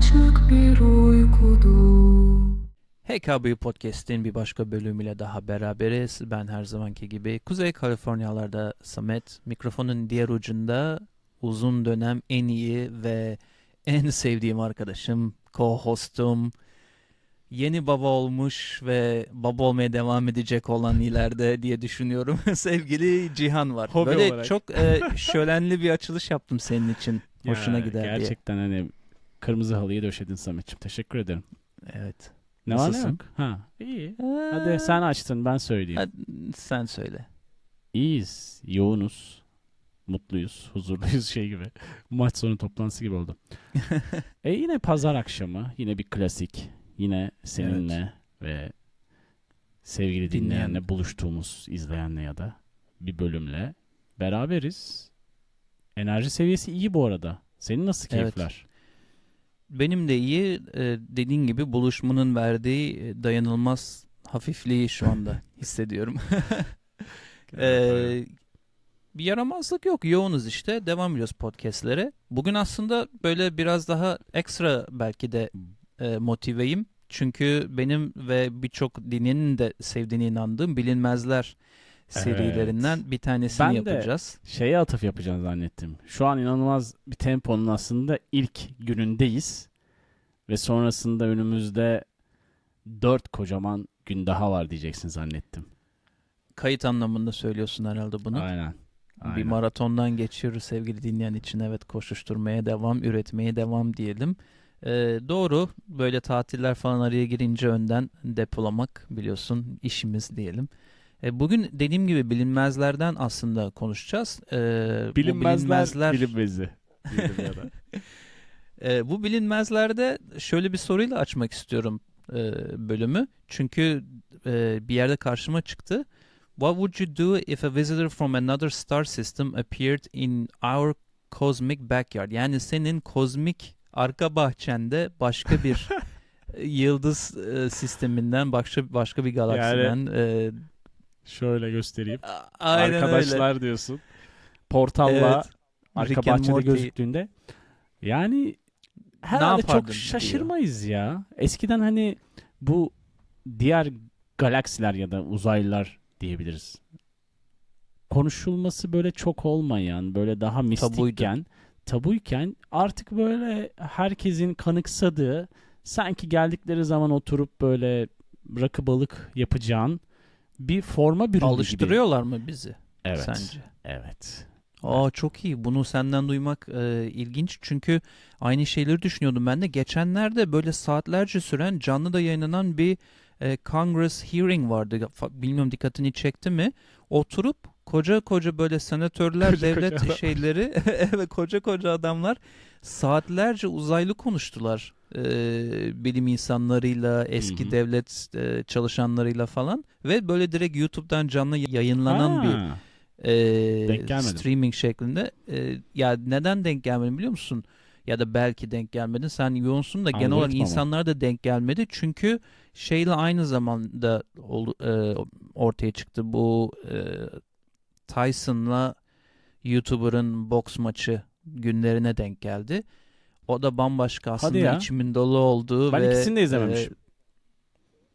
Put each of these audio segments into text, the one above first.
açık bir uykudu. Hey Cowboy Podcast'in bir başka bölümüyle daha beraberiz. Ben her zamanki gibi Kuzey Kaliforniyalarda Samet, mikrofonun diğer ucunda uzun dönem en iyi ve en sevdiğim arkadaşım, co-hostum, yeni baba olmuş ve baba olmaya devam edecek olan ileride diye düşünüyorum. Sevgili Cihan var. Hobi Böyle olarak. çok e, şölenli bir açılış yaptım senin için. Hoşuna Ya, gider diye. Gerçekten hani kırmızı halıyı döşedin Samet'ciğim. Teşekkür ederim. Evet. Ne var ne Nasılsın? yok? Ha, iyi. Ee, Hadi sen açtın ben söyleyeyim. hadi sen söyle. İyiyiz, yoğunuz, mutluyuz, huzurluyuz şey gibi. Maç sonu toplantısı gibi oldu. e yine pazar akşamı, yine bir klasik. Yine seninle ve sevgili Dinleyen. dinleyenle buluştuğumuz izleyenle ya da bir bölümle beraberiz. Enerji seviyesi iyi bu arada. Senin nasıl Evet. keyifler? Benim de iyi. e, dediğin gibi buluşmanın verdiği e, dayanılmaz hafifliği şu anda hissediyorum. E, bir yaramazlık yok. Yoğunuz işte. Devam ediyoruz podcastlere. Bugün aslında böyle biraz daha ekstra belki de e, motiveyim. Çünkü benim ve birçok dininin de sevdiğine inandığım bilinmezler serilerinden bir tanesini Ben de- yapacağız. Şeye atıf yapacağını zannettim. Şu an inanılmaz bir temponun aslında ilk günündeyiz. Ve sonrasında önümüzde dört kocaman gün daha var diyeceksin zannettim. Kayıt anlamında söylüyorsun herhalde bunu. Aynen. Bir Aynen. maratondan geçiyoruz sevgili dinleyen için. Evet koşuşturmaya devam, üretmeye devam diyelim. Ee, doğru böyle tatiller falan araya girince önden depolamak biliyorsun işimiz diyelim. Ee, bugün dediğim gibi bilinmezlerden aslında konuşacağız. Ee, bu Bilinmezler, bilinmezi. Ee, bu bilinmezlerde şöyle bir soruyla açmak istiyorum e, bölümü. Çünkü e, bir yerde karşıma çıktı. What would you do if a visitor from another star system appeared in our cosmic backyard? Yani senin kozmik arka bahçende başka bir e, yıldız e, sisteminden başka başka bir galaksiden e, Şöyle göstereyim. aynen öyle. Arkadaşlar diyorsun. Portalla Evet. arka Rick bahçede Morty. gözüktüğünde. Yani herhalde çok diyor. şaşırmayız ya. Eskiden hani bu diğer galaksiler ya da uzaylılar diyebiliriz. Konuşulması böyle çok olmayan, böyle daha mistikken, tabuyken artık böyle herkesin kanıksadığı, sanki geldikleri zaman oturup böyle rakı balık yapacağın bir forma büründü gibi. Alıştırıyorlar mı bizi Evet. sence? Evet. Aa çok iyi. Bunu senden duymak e, ilginç. Çünkü aynı şeyleri düşünüyordum ben de. Geçenlerde böyle saatlerce süren canlı da yayınlanan bir e, Congress hearing vardı. Bilmiyorum dikkatini çekti mi? Oturup koca koca böyle senatörler, Koca koca devlet adamlar. şeyleri evet koca koca adamlar saatlerce uzaylı konuştular. E, bilim insanlarıyla, eski Hı hı. devlet e, çalışanlarıyla falan ve böyle direkt YouTube'dan canlı yayınlanan bir Ha. e, Denk gelmedim. streaming şeklinde. E, ya neden denk gelmedin biliyor musun? Ya da belki denk gelmedin. Sen yoğunsun da genel olarak mı? insanlar da denk gelmedi. Çünkü şeyle aynı zamanda ol- e, ortaya çıktı. Bu e, Tyson'la YouTuber'ın boks maçı günlerine denk geldi. O da bambaşka aslında içimin dolu olduğu Ben ve ikisini de izlememişim. e,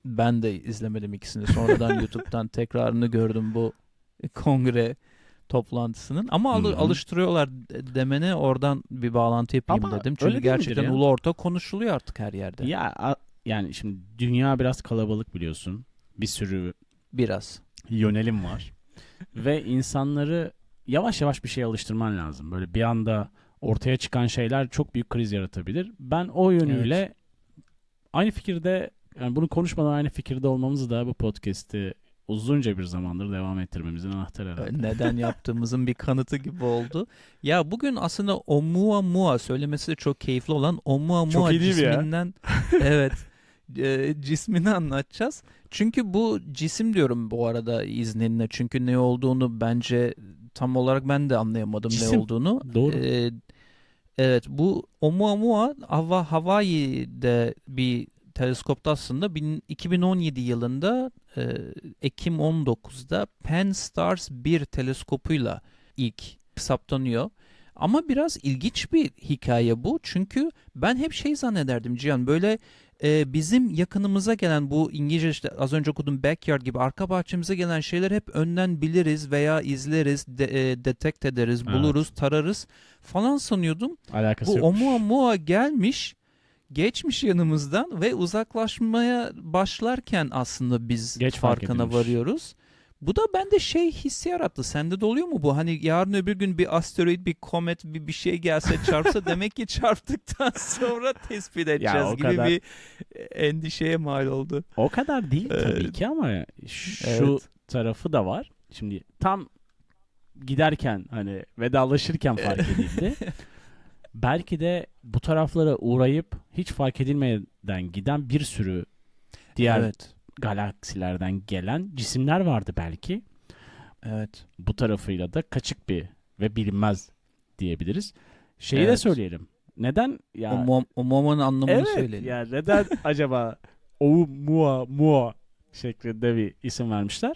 ben de izlemedim ikisini. Sonradan YouTube'dan tekrarını gördüm bu kongre toplantısının. Ama hı. alıştırıyorlar de- demene oradan bir bağlantı yapayım Ama dedim. Çünkü gerçekten ulu orta konuşuluyor artık her yerde. Ya a- yani şimdi dünya biraz kalabalık biliyorsun. Bir sürü Biraz. yönelim var. Ve insanları yavaş yavaş bir şeye alıştırman lazım. Böyle bir anda ortaya çıkan şeyler çok büyük kriz yaratabilir. Ben o yönüyle aynı fikirde yani bunu konuşmadan aynı fikirde olmamız da bu podcast'i uzunca bir zamandır devam ettirmemizin anahtarı herhalde. Neden yaptığımızın bir kanıtı gibi oldu. Ya bugün aslında Oumuamua söylemesi de çok keyifli olan Oumuamua Çok cisminden evet e, cismini anlatacağız. Çünkü bu cisim diyorum bu arada izninle. Çünkü ne olduğunu bence tam olarak ben de anlayamadım Cisim. ne olduğunu. Doğru. Ee, evet bu Oumuamua Hava Hawaii'de bir teleskopta aslında bin- 2017 yılında e, Ekim 19'da Pan Stars 1 teleskopuyla ilk saptanıyor. Ama biraz ilginç bir hikaye bu. Çünkü ben hep şey zannederdim Cihan böyle e, bizim yakınımıza gelen bu İngilizce işte az önce okudum backyard gibi arka bahçemize gelen şeyler hep önden biliriz veya izleriz, de, e, detect ederiz, Evet. buluruz, tararız falan sanıyordum. Alakası Bu yokmuş. Oumuamua gelmiş, geçmiş yanımızdan ve uzaklaşmaya başlarken aslında biz Geç fark farkına edilmiş. varıyoruz. Bu da bende şey hissi yarattı. Sende de oluyor mu bu? Hani yarın öbür gün bir asteroid, bir komet, bir bir şey gelse çarpsa demek ki çarptıktan sonra tespit edeceğiz o gibi kadar- bir endişeye mal oldu. O kadar değil tabii Evet. ki ama şu Evet. tarafı da var. Şimdi tam giderken hani vedalaşırken fark edildi. Belki de bu taraflara uğrayıp hiç fark edilmeden giden bir sürü diğer Evet. Galaksilerden gelen cisimler vardı belki. Evet. Bu tarafıyla da kaçık bir ve bilinmez diyebiliriz. Şeyi de Evet. söyleyelim. Neden ya Oumuam- Oumuama'nın anlamını Evet söyleyelim. ya neden acaba Oumuamua Mua şeklinde bir isim vermişler?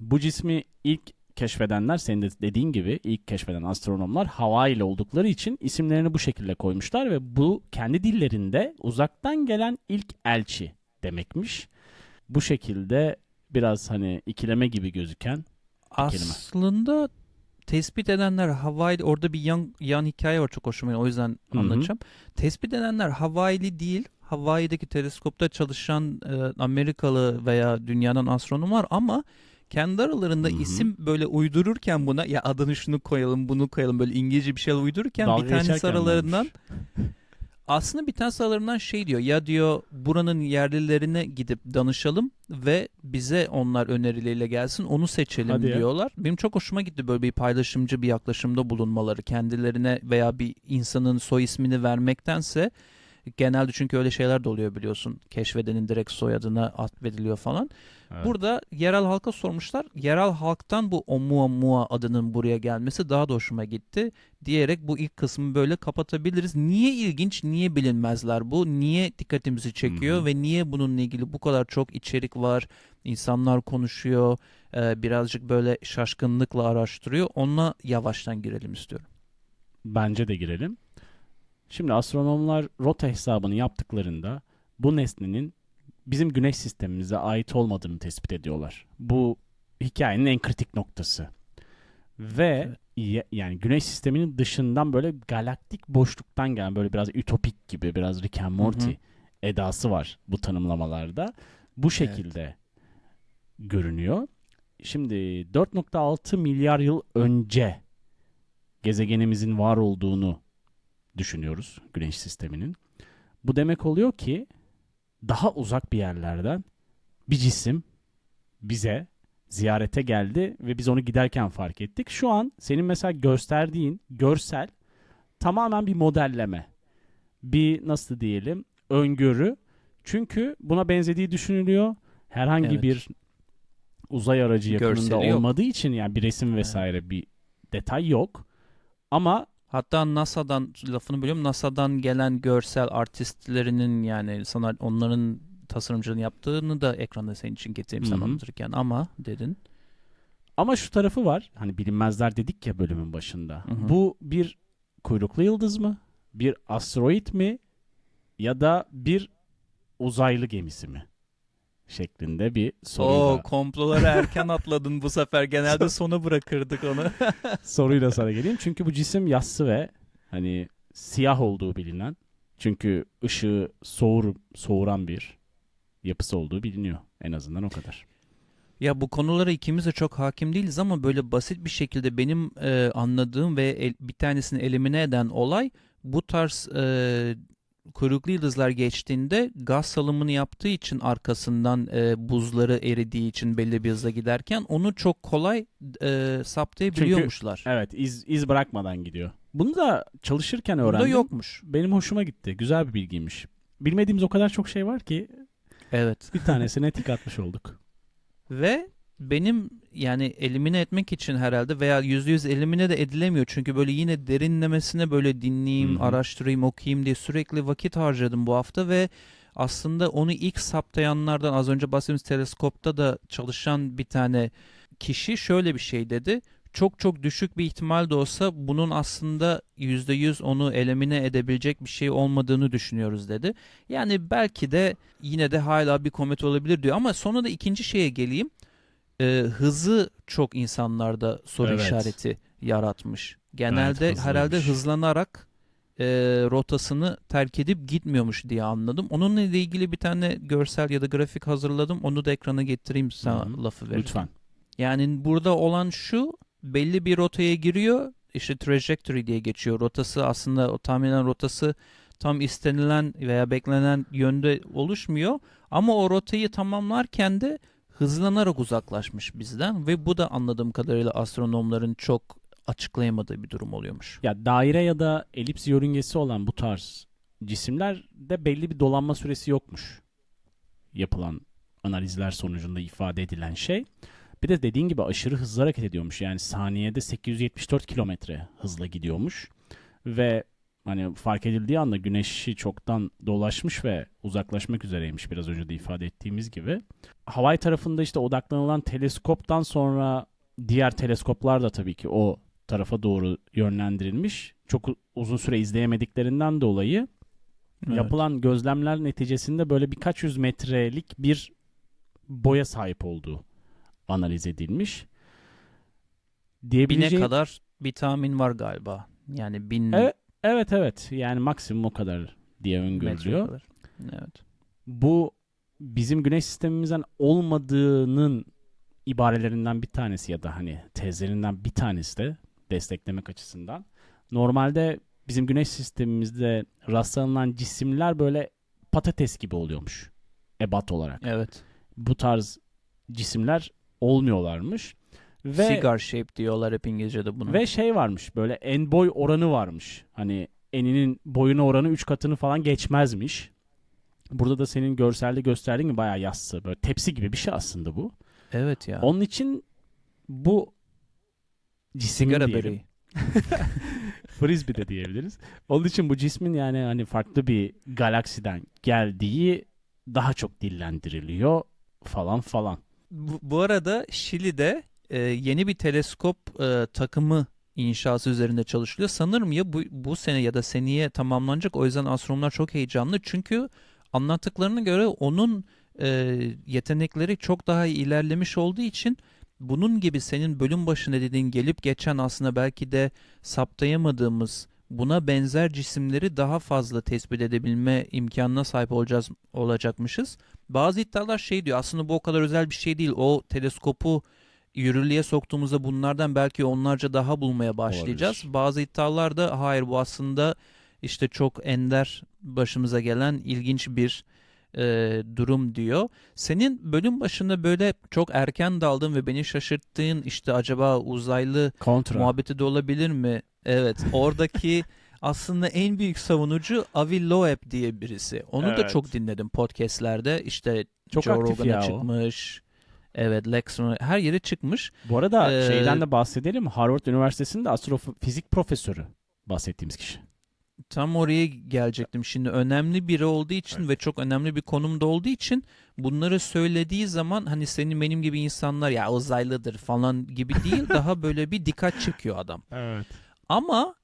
Bu cismi ilk keşfedenler senin de dediğin gibi ilk keşfeden astronomlar ile oldukları için isimlerini bu şekilde koymuşlar ve bu kendi dillerinde uzaktan gelen ilk elçi demekmiş. Bu şekilde biraz hani ikileme gibi gözüken kelime. Aslında tespit edenler Hawaii'de orada bir yan, yan hikaye var çok hoşuma gidiyor. O yüzden Hı hı. anlatacağım. Tespit edenler Hawaii'li değil. Hawaii'deki teleskopta çalışan e, Amerikalı veya dünyadan astronom var ama kendi aralarında Hı hı. isim böyle uydururken buna ya adını şunu koyalım bunu koyalım böyle İngilizce bir şeyler uydururken dalga bir tanesi aralarından. aslında bir tanesi aralarından şey diyor ya diyor buranın yerlilerine gidip danışalım ve bize onlar önerileriyle gelsin onu seçelim Hadi ya. diyorlar. Benim çok hoşuma gitti böyle bir paylaşımcı bir yaklaşımda bulunmaları kendilerine veya bir insanın soy ismini vermektense genelde çünkü öyle şeyler de oluyor biliyorsun keşfedenin direkt soyadına atfediliyor falan. Evet. Burada yerel halka sormuşlar. Yerel halktan bu Oumuamua adının buraya gelmesi daha da hoşuma gitti. Diyerek bu ilk kısmı böyle kapatabiliriz. Niye ilginç, niye bilinmezler bu? Niye dikkatimizi çekiyor Hı hı. ve niye bununla ilgili bu kadar çok içerik var? İnsanlar konuşuyor. Ee, birazcık böyle şaşkınlıkla araştırıyor. Onunla yavaştan girelim istiyorum. Bence de girelim. Şimdi astronomlar rota hesabını yaptıklarında bu nesnenin bizim güneş sistemimize ait olmadığını tespit ediyorlar. Bu hikayenin en kritik noktası. Ve Evet. yani güneş sisteminin dışından böyle galaktik boşluktan gelen böyle biraz ütopik gibi biraz Rick and Morty Hı hı. edası var bu tanımlamalarda. Bu şekilde görünüyor. Şimdi 4.6 milyar yıl önce gezegenimizin var olduğunu düşünüyoruz güneş sisteminin. Bu demek oluyor ki daha uzak bir yerlerden bir cisim bize ziyarete geldi ve biz onu giderken fark ettik. Şu an senin mesela gösterdiğin görsel tamamen bir modelleme. Bir nasıl diyelim öngörü. Çünkü buna benzediği düşünülüyor. Herhangi Evet. bir uzay aracı yakınında Görseli yok. olmadığı için yani bir resim vesaire bir detay yok. Ama Hatta NASA'dan lafını bölüyorum. NASA'dan gelen görsel artistlerinin yani sana onların tasarımcılığını yaptığını da ekranda senin için getireyim sen anlatırken ama dedin. Ama şu tarafı var. Hani bilinmezler dedik ya bölümün başında. Hı hı. Bu bir kuyruklu yıldız mı? Bir asteroid mi? Ya da bir uzaylı gemisi mi? Şeklinde bir Oo soruyla, komplolara erken atladın bu sefer. Genelde sona bırakırdık onu. soruyla sana geleyim. Çünkü bu cisim yassı ve hani siyah olduğu bilinen. Çünkü ışığı soğur, soğuran bir yapısı olduğu biliniyor. En azından o kadar. Ya bu konulara ikimiz de çok hakim değiliz ama böyle basit bir şekilde benim e, anladığım ve el- bir tanesini elimine eden olay bu tarz e, kuyruklu yıldızlar geçtiğinde gaz salımını yaptığı için arkasından e, buzları eridiği için belli bir hızla giderken onu çok kolay e, saptayabiliyormuşlar. Evet iz, iz bırakmadan gidiyor. Bunu da çalışırken Bunda öğrendim. yokmuş. Benim hoşuma gitti. Güzel bir bilgiymiş. Bilmediğimiz o kadar çok şey var ki Evet. bir tanesine tik atmış olduk. Ve benim yani elimine etmek için herhalde veya yüzde yüz elimine de edilemiyor. Çünkü böyle yine derinlemesine böyle dinleyeyim, Hı hı. araştırayım, okuyayım diye sürekli vakit harcadım bu hafta ve aslında onu ilk saptayanlardan az önce bahsettiğimiz teleskopta da çalışan bir tane kişi şöyle bir şey dedi. çok çok düşük bir ihtimal de olsa bunun aslında %100 onu elimine edebilecek bir şey olmadığını düşünüyoruz dedi. Yani belki de yine de hala bir komet olabilir diyor ama sonra da ikinci şeye geleyim. Ee, hızı çok insanlarda soru Evet. işareti yaratmış. Genelde hızlıymış. herhalde hızlanarak e, rotasını terk edip gitmiyormuş diye anladım. Onunla ilgili bir tane görsel ya da grafik hazırladım. Onu da ekrana getireyim sana Hı hı. lafı verirken. Lütfen. Yani burada olan şu belli bir rotaya giriyor. İşte trajectory diye geçiyor. Rotası aslında o tahminen rotası tam istenilen veya beklenen yönde oluşmuyor. Ama o rotayı tamamlarken de hızlanarak uzaklaşmış bizden ve bu da anladığım kadarıyla astronomların çok açıklayamadığı bir durum oluyormuş. Ya daire ya da elips yörüngesi olan bu tarz cisimlerde belli bir dolanma süresi yokmuş. Yapılan analizler sonucunda ifade edilen şey. Bir de dediğin gibi aşırı hızlı hareket ediyormuş. Yani saniyede 874 kilometre hızla gidiyormuş. Ve hani fark edildiği anda güneşi çoktan dolaşmış ve uzaklaşmak üzereymiş biraz önce de ifade ettiğimiz gibi. Hawaii tarafında işte odaklanılan teleskoptan sonra diğer teleskoplar da tabii ki o tarafa doğru yönlendirilmiş. Çok uzun süre izleyemediklerinden dolayı Evet. yapılan gözlemler neticesinde böyle birkaç yüz metrelik bir boya sahip olduğu analiz edilmiş. Bine Diyebileceğim... kadar bir tahmin var galiba. Yani bin Evet, evet evet yani maksimum o kadar diye öngörülüyor. Evet. Bu bizim güneş sistemimizden olmadığının ibarelerinden bir tanesi ya da hani tezlerinden bir tanesi de desteklemek açısından. Normalde bizim güneş sistemimizde rastlanılan cisimler böyle patates gibi oluyormuş ebat olarak. Evet. Bu tarz cisimler olmuyorlarmış. Ve Cigar shape diyorlar hep İngilizce'de bunu. ve şey varmış böyle en boy oranı varmış. Hani eninin boyuna oranı 3 katını falan geçmezmiş. Burada da senin görselde gösterdiğin gibi bayağı yassı. Böyle tepsi gibi bir şey aslında bu. evet ya. Onun için bu cismin Sigara diyelim. böreği. Frisbee de diyebiliriz. Onun için bu cismin yani hani farklı bir galaksiden geldiği daha çok dillendiriliyor falan falan. Bu, bu arada Şili'de e, yeni bir teleskop e, takımı inşası üzerinde çalışılıyor. Sanırım ya bu, bu sene ya da seneye tamamlanacak. O yüzden astronomlar çok heyecanlı. Çünkü anlattıklarına göre onun e, yetenekleri çok daha ilerlemiş olduğu için bunun gibi senin bölüm başında dediğin gelip geçen aslında belki de saptayamadığımız buna benzer cisimleri daha fazla tespit edebilme imkanına sahip olacağız olacakmışız. Bazı iddialar şey diyor aslında bu o kadar özel bir şey değil. O teleskopu yürürlüğe soktuğumuzda bunlardan belki onlarca daha bulmaya başlayacağız. Olabilir. Bazı iddialar da hayır bu aslında işte çok ender başımıza gelen ilginç bir e, durum diyor. Senin bölüm başında böyle çok erken daldığın ve beni şaşırttığın işte acaba uzaylı Kontra. muhabbeti de olabilir mi? Evet. Oradaki aslında en büyük savunucu Avi Loeb diye birisi. Onu da Evet. çok dinledim podcastlerde. İşte Çok Joe Rogan'a ya o. Evet, Lex Run'a- her yere çıkmış. Bu arada Ee, şeyden de bahsedelim. Harvard Üniversitesi'nde astrofizik profesörü bahsettiğimiz kişi. Tam oraya gelecektim. Şimdi önemli biri olduğu için ve çok önemli bir konumda olduğu için bunları söylediği zaman hani senin benim gibi insanlar ya uzaylıdır falan gibi değil daha böyle bir dikkat çekiyor adam. Evet. Ama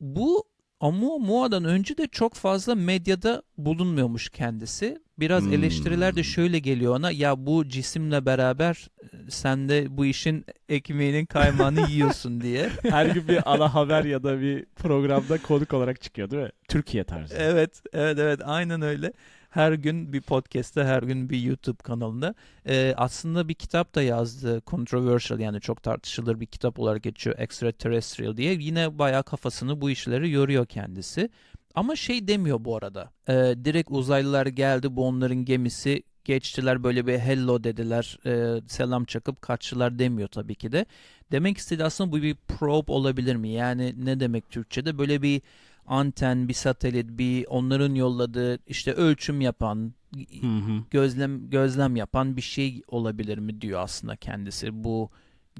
bu Oumuamoua'dan önce de çok fazla medyada bulunmuyormuş kendisi. Biraz Hmm. eleştiriler de şöyle geliyor ona. Ya bu cisimle beraber e, sen de bu işin ekmeğinin kaymağını yiyorsun diye. Her gün bir ana haber ya da bir programda konuk olarak çıkıyor değil mi? Türkiye tarzı. Evet, evet, evet. Aynen öyle. Her gün bir podcast'te, her gün bir YouTube kanalında. Ee, aslında bir kitap da yazdı. Controversial yani çok tartışılır bir kitap olarak geçiyor. Extraterrestrial diye. Yine bayağı kafasını bu işleri yoruyor kendisi. Ama şey demiyor bu arada. Ee, direkt uzaylılar geldi bu onların gemisi. Geçtiler böyle bir hello dediler. ee, selam çakıp kaçtılar demiyor tabii ki de. Demek istediği aslında bu bir probe olabilir mi? Yani ne demek Türkçe'de? Böyle bir anten, bir satelit, bir onların yolladığı işte ölçüm yapan, Hı hı. gözlem gözlem yapan bir şey olabilir mi diyor aslında kendisi bu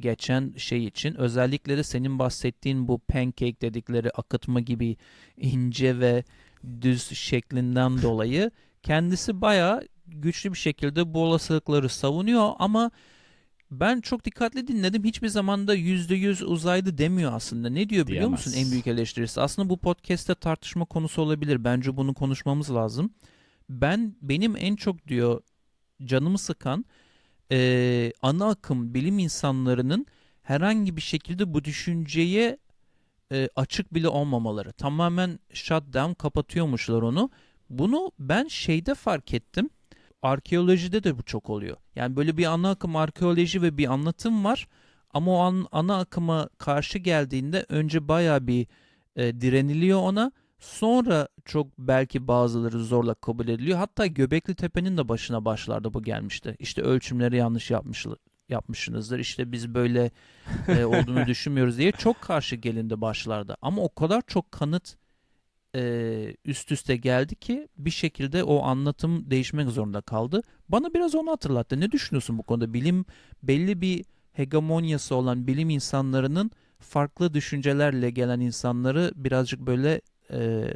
geçen şey için. Özellikle de senin bahsettiğin bu pancake dedikleri akıtma gibi ince ve düz şeklinden dolayı kendisi bayağı güçlü bir şekilde bu olasılıkları savunuyor ama Ben çok dikkatli dinledim. Hiçbir zaman da %100 uzaylı demiyor aslında. Ne diyor biliyor musun Diyemez. en büyük eleştirisi? Aslında bu podcast'te tartışma konusu olabilir. Bence bunu konuşmamız lazım. Ben benim en çok diyor canımı sıkan eee, ana akım bilim insanlarının herhangi bir şekilde bu düşünceye e, açık bile olmamaları. Tamamen shutdown kapatıyormuşlar onu. Bunu ben şeyde fark ettim. Arkeolojide de bu çok oluyor. Yani böyle bir ana akım arkeoloji ve bir anlatım var. Ama o an, ana akıma karşı geldiğinde önce baya bir e, direniliyor ona. Sonra çok belki bazıları zorla kabul ediliyor. Hatta Göbekli Tepe'nin de başına başlarda bu gelmişti. İşte ölçümleri yanlış yapmış, yapmışsınızdır. İşte biz böyle e, olduğunu düşünmüyoruz diye çok karşı gelindi başlarda. Ama o kadar çok kanıt e, üst üste geldi ki bir şekilde o anlatım değişmek zorunda kaldı. Bana biraz onu hatırlattı. Ne düşünüyorsun bu konuda? Bilim belli bir hegemonyası olan bilim insanlarının farklı düşüncelerle gelen insanları birazcık böyle e,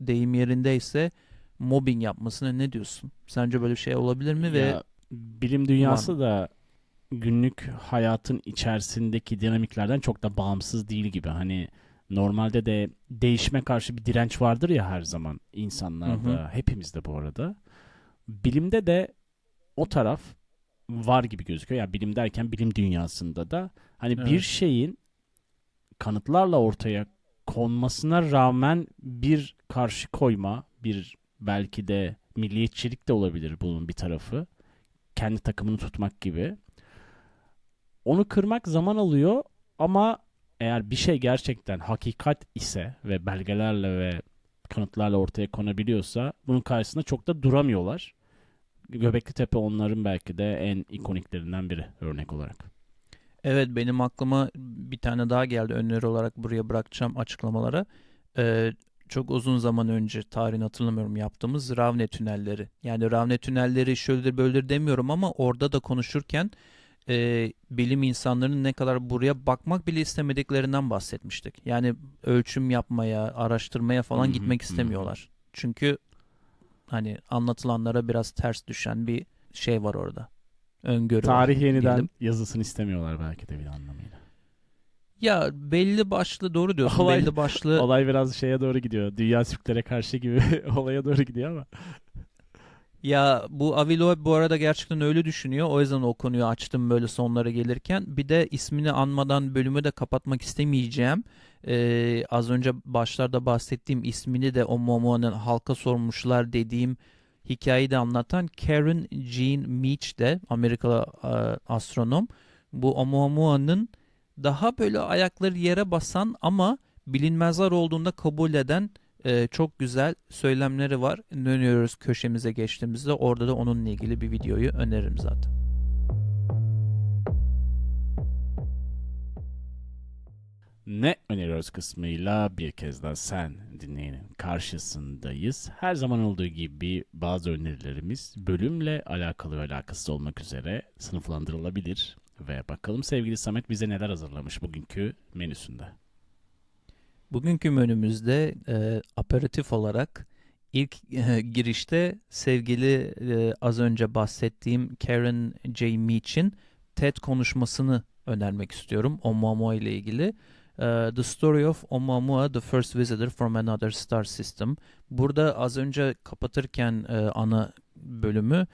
deyim yerindeyse mobbing yapmasına ne diyorsun? Sence böyle bir şey olabilir mi ve Ya, bilim dünyası da günlük hayatın içerisindeki dinamiklerden çok da bağımsız değil gibi. Hani normalde de değişime karşı bir direnç vardır ya her zaman insanlarda, Hı hepimizde bu arada. Bilimde de o taraf var gibi gözüküyor. Yani bilim derken bilim dünyasında da hani bir Evet. şeyin kanıtlarla ortaya konmasına rağmen bir karşı koyma, bir belki de milliyetçilik de olabilir bunun bir tarafı. Kendi takımını tutmak gibi. Onu kırmak zaman alıyor ama eğer bir şey gerçekten hakikat ise ve belgelerle ve kanıtlarla ortaya konabiliyorsa bunun karşısında çok da duramıyorlar. Göbekli Tepe onların belki de en ikoniklerinden biri örnek olarak. Evet benim aklıma bir tane daha geldi öneri olarak buraya bırakacağım açıklamalara. Ee, çok uzun zaman önce tarihini hatırlamıyorum yaptığımız Ravne tünelleri. Yani Ravne tünelleri şöyledir böyledir demiyorum ama orada da konuşurken e, bilim insanlarının ne kadar buraya bakmak bile istemediklerinden bahsetmiştik. Yani ölçüm yapmaya, araştırmaya falan Hı hı, gitmek istemiyorlar. Çünkü hani anlatılanlara biraz ters düşen bir şey var orada. Öngörü var Tarih yeniden diyelim. yazısını istemiyorlar belki de bir anlamıyla. Ya belli başlı doğru diyorsun. Olay- belli başlı Olay biraz şeye doğru gidiyor. Dünya Türklere karşı gibi olaya doğru gidiyor ama. ya bu Avi Loeb bu arada gerçekten öyle düşünüyor. O yüzden o konuyu açtım böyle sonlara gelirken. Bir de ismini anmadan bölümü de kapatmak istemeyeceğim. Ee, az önce başlarda bahsettiğim ismini de o Momoa'nın halka sormuşlar dediğim hikayeyi de anlatan Karen Jean Meach de Amerikalı e, astronom. Bu Oumuamua'nın daha böyle ayakları yere basan ama bilinmezler olduğunda kabul eden e, çok güzel söylemleri var. Dönüyoruz köşemize geçtiğimizde orada da onunla ilgili bir videoyu öneririm zaten. Ne öneriyoruz kısmıyla bir kez daha sen dinleyenin karşısındayız. Her zaman olduğu gibi bazı önerilerimiz bölümle alakalı ve alakasız olmak üzere sınıflandırılabilir. Ve bakalım sevgili Samet bize neler hazırlamış bugünkü menüsünde. Bugünkü menümüzde e, aperatif olarak ilk e, girişte sevgili e, az önce bahsettiğim Karen J. Meach'in TED konuşmasını önermek istiyorum Oumuamua ile ilgili. E, The Story of Oumuamua, The First Visitor from Another Star System. Burada az önce kapatırken e, ana bölümü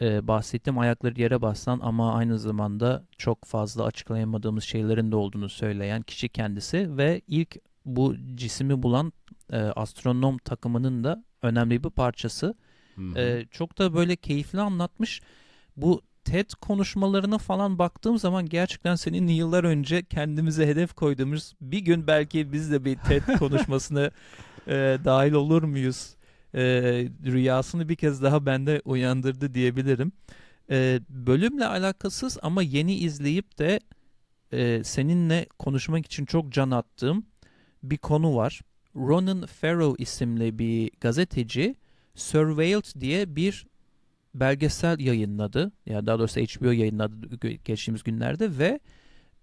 e, bahsettiğim ayakları yere basan ama aynı zamanda çok fazla açıklayamadığımız şeylerin de olduğunu söyleyen kişi kendisi ve ilk bu cisimi bulan e, astronom takımının da önemli bir parçası. Hı. E, çok da böyle keyifli anlatmış. Bu TED konuşmalarına falan baktığım zaman gerçekten senin yıllar önce kendimize hedef koyduğumuz bir gün belki biz de bir TED konuşmasına e, dahil olur muyuz? E, rüyasını bir kez daha bende uyandırdı diyebilirim. E, bölümle alakasız ama yeni izleyip de e, seninle konuşmak için çok can attığım bir konu var. Ronan Farrow isimli bir gazeteci Surveilled diye bir belgesel yayınladı. Yani daha doğrusu HBO yayınladı geçtiğimiz günlerde ve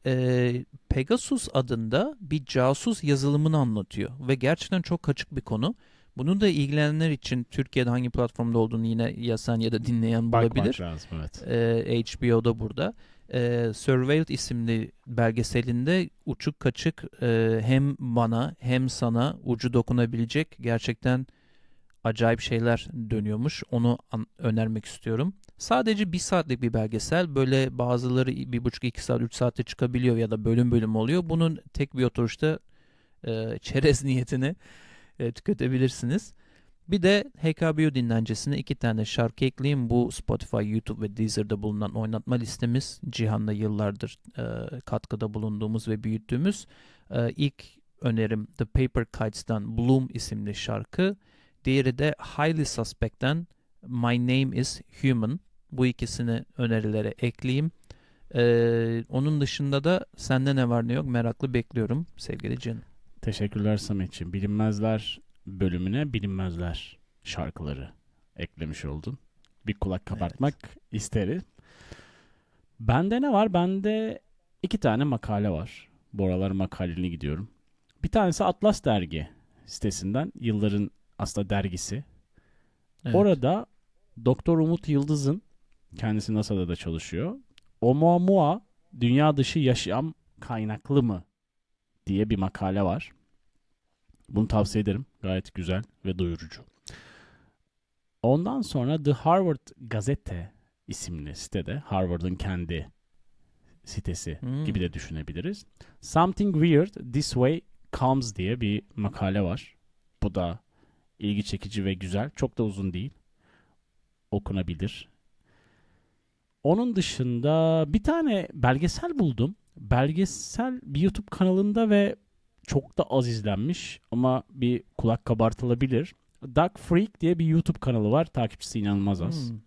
e, Pegasus adında bir casus yazılımını anlatıyor. Ve gerçekten çok açık bir konu. Bunu da ilgilenenler için Türkiye'de hangi platformda olduğunu yine ya sen ya da dinleyen Bakmak bulabilir. lazım evet. Ee, HBO'da burada. e, Surveilled isimli belgeselinde uçuk kaçık e, hem bana hem sana ucu dokunabilecek gerçekten acayip şeyler dönüyormuş. Onu önermek istiyorum. Sadece bir saatlik bir belgesel. Böyle bazıları bir buçuk iki saat üç saatte çıkabiliyor ya da bölüm bölüm oluyor. Bunun tek bir oturuşta e, çerez niyetine e, tüketebilirsiniz. Bir de HKBO dinlencesine iki tane şarkı ekleyeyim. Bu Spotify, YouTube ve Deezer'da bulunan oynatma listemiz. Cihan'la yıllardır e, katkıda bulunduğumuz ve büyüttüğümüz. E, ilk önerim The Paper Kites'tan Bloom isimli şarkı. Diğeri de Highly Suspect'ten My Name is Human. Bu ikisini önerilere ekleyeyim. E, onun dışında da sende ne var ne yok meraklı bekliyorum sevgili Cihan. Teşekkürler Sametciğim. Bilinmezler bölümüne bilinmezler şarkıları eklemiş oldun. Bir kulak kabartmak isteriz. Bende ne var? Bende iki tane makale var. Bu aralar makaleni gidiyorum. Bir tanesi Atlas Dergi sitesinden. Yılların aslında dergisi. Evet. Orada Doktor Umut Yıldız'ın kendisi NASA'da da çalışıyor. Oumuamua dünya dışı yaşam kaynaklı mı diye bir makale var. Bunu tavsiye ederim. Gayet güzel ve doyurucu. Ondan sonra The Harvard Gazete isimli sitede Harvard'ın kendi sitesi Hmm. gibi de düşünebiliriz. Something Weird This Way Comes diye bir makale var. Bu da ilgi çekici ve güzel. Çok da uzun değil. Okunabilir. Onun dışında bir tane belgesel buldum. Belgesel bir YouTube kanalında ve çok da az izlenmiş ama bir kulak kabartılabilir. Dark Freak diye bir YouTube kanalı var. Takipçisi inanılmaz az. Hmm.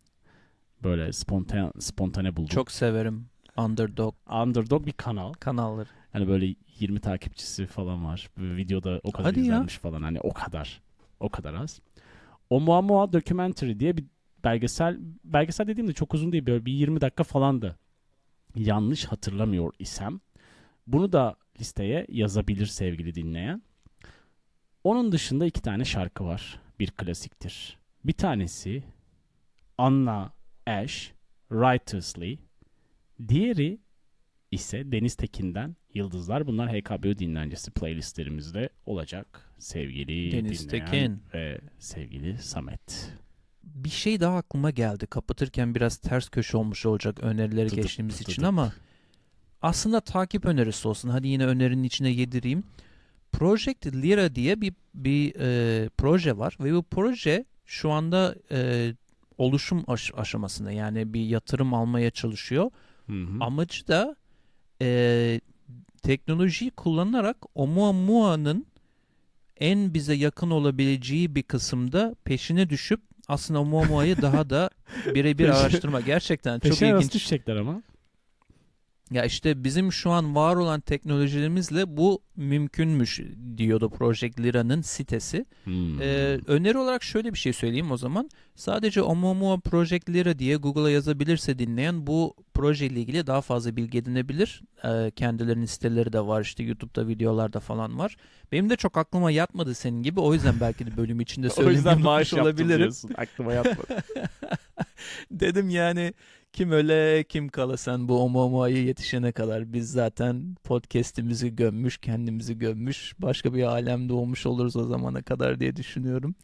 Böyle spontane, spontane buldum. Çok severim Underdog underdog bir kanal. kanalları. Hani böyle 20 takipçisi falan var. Böyle videoda o kadar Hadi ya. izlenmiş falan. Hani o kadar. O kadar az. Oumuamua Documentary diye bir belgesel. Belgesel dediğimde çok uzun değil. Böyle bir 20 dakika falandı. Yanlış hatırlamıyor isem. Bunu da listeye yazabilir sevgili dinleyen. Onun dışında iki tane şarkı var. Bir klasiktir. Bir tanesi Anna Ash Righteously. Diğeri ise Deniz Tekin'den Yıldızlar. Bunlar HKBO dinlencesi playlistlerimizde olacak sevgili Deniz dinleyen Tekin. ve sevgili Samet. Bir şey daha aklıma geldi. Kapatırken biraz ters köşe olmuş olacak önerileri geçtiğimiz için ama aslında takip önerisi olsun. Hadi yine önerinin içine yedireyim. Project Lira diye bir bir e, proje var ve bu proje şu anda e, oluşum aş- aşamasında yani bir yatırım almaya çalışıyor. Hı hı. Amacı da e, teknolojiyi kullanarak Oumuamua'nın en bize yakın olabileceği bir kısımda peşine düşüp aslında Oumuamua'yı daha da birebir araştırma. Gerçekten çok Peşine nasıl ilginç. düşecekler ama? Ya işte bizim şu an var olan teknolojilerimizle bu mümkünmüş diyordu Project Lira'nın sitesi. Hmm. Ee, öneri olarak şöyle bir şey söyleyeyim o zaman. Sadece Oumuamua Project Lira diye Google'a yazabilirse dinleyen bu projeyle ilgili daha fazla bilgi edinebilir. Ee, kendilerinin siteleri de var işte YouTube'da videolarda falan var. Benim de çok aklıma yatmadı senin gibi o yüzden belki de bölüm içinde söylemeyi unutmuş olabilirim. Aklıma yatmadı. Dedim yani kim öle kim kala sen bu Oumuamua'ya yetişene kadar biz zaten podcast'imizi gömmüş kendimizi gömmüş başka bir alem doğmuş oluruz o zamana kadar diye düşünüyorum.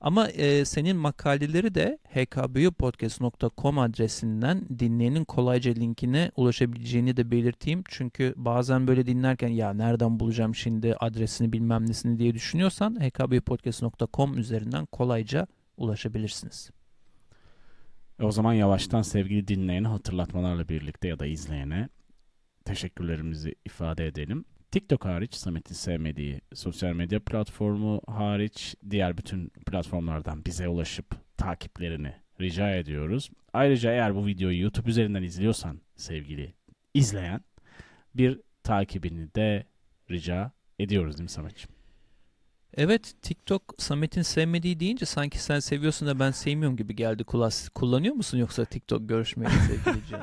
Ama e, senin makaleleri de hkbupodcast.com adresinden dinleyenin kolayca linkine ulaşabileceğini de belirteyim. Çünkü bazen böyle dinlerken ya nereden bulacağım şimdi adresini bilmem nesini diye düşünüyorsan hkbupodcast.com üzerinden kolayca ulaşabilirsiniz. E o zaman yavaştan sevgili dinleyene hatırlatmalarla birlikte ya da izleyene teşekkürlerimizi ifade edelim. TikTok hariç Samet'in sevmediği sosyal medya platformu hariç diğer bütün platformlardan bize ulaşıp takiplerini rica ediyoruz. Ayrıca eğer bu videoyu YouTube üzerinden izliyorsan sevgili izleyen bir takibini de rica ediyoruz değil mi Samet'ciğim? Evet TikTok Samet'in sevmediği deyince sanki sen seviyorsun da ben sevmiyorum gibi geldi. Kulas, kullanıyor musun yoksa TikTok görüşmeyi sevgili?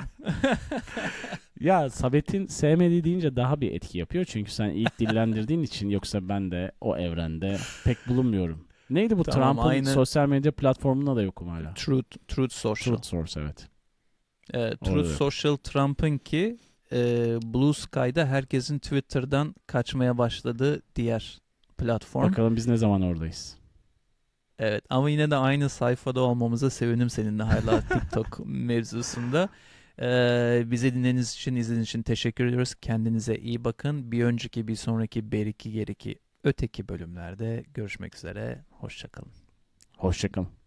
Ya Samet'in sevmediği deyince daha bir etki yapıyor. Çünkü sen ilk dillendirdiğin için yoksa ben de o evrende pek bulunmuyorum. Neydi bu Tamam, Trump'ın aynen. sosyal medya platformunda da yokum hala. Truth, Truth Social. Truth Source evet. E, Truth Oluyor. Social Trump'ın ki e, Blue Sky'da herkesin Twitter'dan kaçmaya başladığı diğer platform. Bakalım biz ne zaman oradayız. Evet ama yine de aynı sayfada olmamıza sevindim seninle hala TikTok mevzusunda. Ee, bizi dinlediğiniz için, izlediğiniz için teşekkür ediyoruz. Kendinize iyi bakın. Bir önceki, bir sonraki, beriki, geriki, öteki bölümlerde görüşmek üzere. Hoşçakalın. Hoşçakalın.